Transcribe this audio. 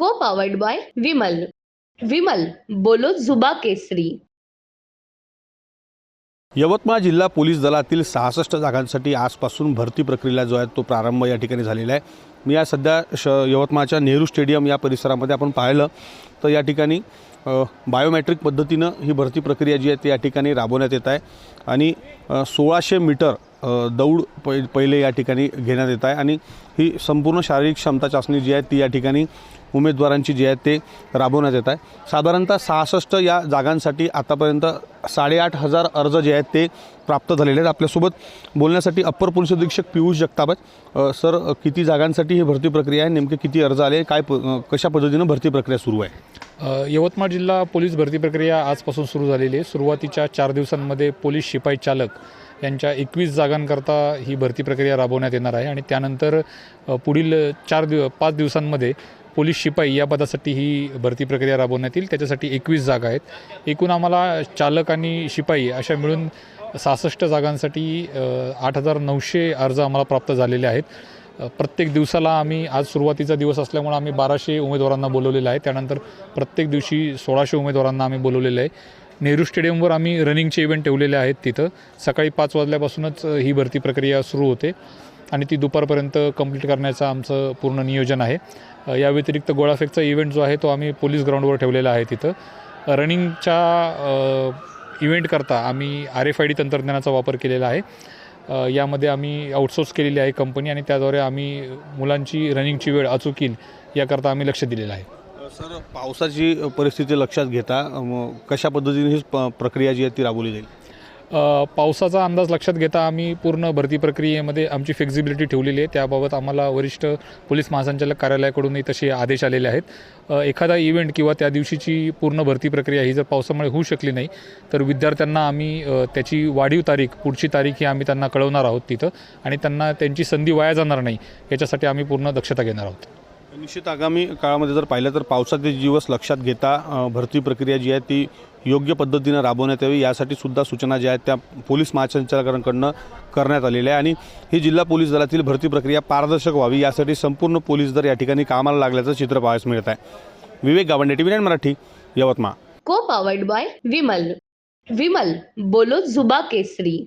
को powered bye Vimal. Vimal बोलो जुबा केसरी. यवतमाळ जिल्हा पोलीस दलातील सहासष्ट जागांसाठी आजपासून भरती प्रक्रियेला जो आहे तो प्रारंभ या ठिकाणी झालेला आहे. मी या सध्या श यवतमाळच्या नेहरू स्टेडियम या परिसरामध्ये आपण पाहिलं. तर या ठिकाणी बायोमॅट्रिक पद्धतीनं ही भरती प्रक्रिया जी आहे ती या ठिकाणी राबवण्यात येत आहे. आणि सोळाशे मीटर दौड पै पहिले या ठिकाणी घेण्यात येत आहे आणि ही संपूर्ण शारीरिक क्षमता चाचणी जी आहे ती या ठिकाणी उमेदवारांची जी आहे ते राबवण्यात येत आहे. साधारणतः सहासष्ट या जागांसाठी आतापर्यंत साडेआठ हजार अर्ज जे आहेत ते प्राप्त झालेले आहेत. आपल्यासोबत बोलण्यासाठी अप्पर पोलीस अधीक्षक पियुष जगताप आहेत. सर किती जागांसाठी ही भरती प्रक्रिया आहे? नेमके किती अर्ज आले? काय प कशा पद्धतीनं भरती प्रक्रिया सुरू आहे? यवतमाळ जिल्हा पोलीस भरती प्रक्रिया आजपासून सुरू झालेली आहे. सुरुवातीच्या चार दिवसांमध्ये पोलीस शिपाई चालक यांच्या एकवीस जागांकरता ही भरती प्रक्रिया राबवण्यात येणार आहे आणि त्यानंतर पुढील चार दिव पाच दिवसांमध्ये पोलीस शिपाई या पदासाठी ही भरती प्रक्रिया राबवण्यात येईल. त्याच्यासाठी एकवीस जागा आहेत. एकूण आम्हाला चालक आणि शिपाई अशा मिळून सहासष्ट जागांसाठी आठ हजार नऊशे अर्ज आम्हाला प्राप्त झालेले आहेत. प्रत्येक दिवसाला आम्ही आज सुरुवातीचा दिवस असल्यामुळे आम्ही बाराशे उमेदवारांना बोलवलेलं आहे त्यानंतर प्रत्येक दिवशी सोळाशे उमेदवारांना आम्ही बोलवलेलं आहे. नेहरू स्टेडियमवर आम्ही रनिंगचे इव्हेंट ठेवलेले आहेत तिथं. सकाळी पाच वाजल्यापासूनच ही भरती प्रक्रिया सुरू होते आणि ती दुपारपर्यंत कंप्लीट करण्याचं आमचं पूर्ण नियोजन आहे. या व्यतिरिक्त गोळाफेकचा इव्हेंट जो आहे तो आम्ही पोलीस ग्राउंडवर ठेवलेला आहे तिथं. रनिंगच्या इव्हेंटकरता आम्ही आर एफ आय डी तंत्रज्ञानाचा वापर केलेला आहे. यामध्ये आम्ही आउटसोर्स केलेली आहे कंपनी आणि त्याद्वारे आम्ही मुलांची रनिंगची वेळ अचूक येईल याकरता आम्ही लक्ष दिलेलं आहे. सर पावसाची परिस्थिती लक्षात घेता कशा पद्धतीने ही प्रक्रिया जी आहे ती राबवली जाईल? पावसाचा अंदाज लक्षात घेता आम्ही पूर्ण भरती प्रक्रियेमध्ये आमची फ्लेक्झिबिलिटी ठेवलेली आहे. त्याबाबत आम्हाला वरिष्ठ पोलीस महासंचालक कार्यालयाकडूनही तसे आदेश आलेले आहेत. एखादा इव्हेंट किंवा त्या दिवशीची पूर्ण भरती प्रक्रिया ही जर पावसामुळे होऊ शकली नाही तर विद्यार्थ्यांना आम्ही त्याची वाढीव तारीख पुढची तारीख ही आम्ही त्यांना कळवणार आहोत तिथं आणि त्यांना त्यांची संधी वाया जाणार नाही. याच्यासाठी आम्ही पूर्ण दक्षता घेणार आहोत. निश्चित आगामी काळामध्ये जर पाहिलं तर पावसाचे दिवस लक्षात घेता भरती प्रक्रिया जी आहे ती योग्य पद्धतीनं राबवण्यात यावी. यासाठी सुद्धा सूचना ज्या आहेत त्या पोलीस महासंचालकांकडनं करण्यात आलेल्या आहे आणि ही जिल्हा पोलीस दलातील भरती प्रक्रिया पारदर्शक व्हावी. यासाठी संपूर्ण पोलीस दल या ठिकाणी कामाला लागल्याचं चित्र पाहायला मिळत आहे. Vivek Gawande TV nine Marathi Yavatmal. Co powered by Vimal. Vimal बोलो जुबा केसरी.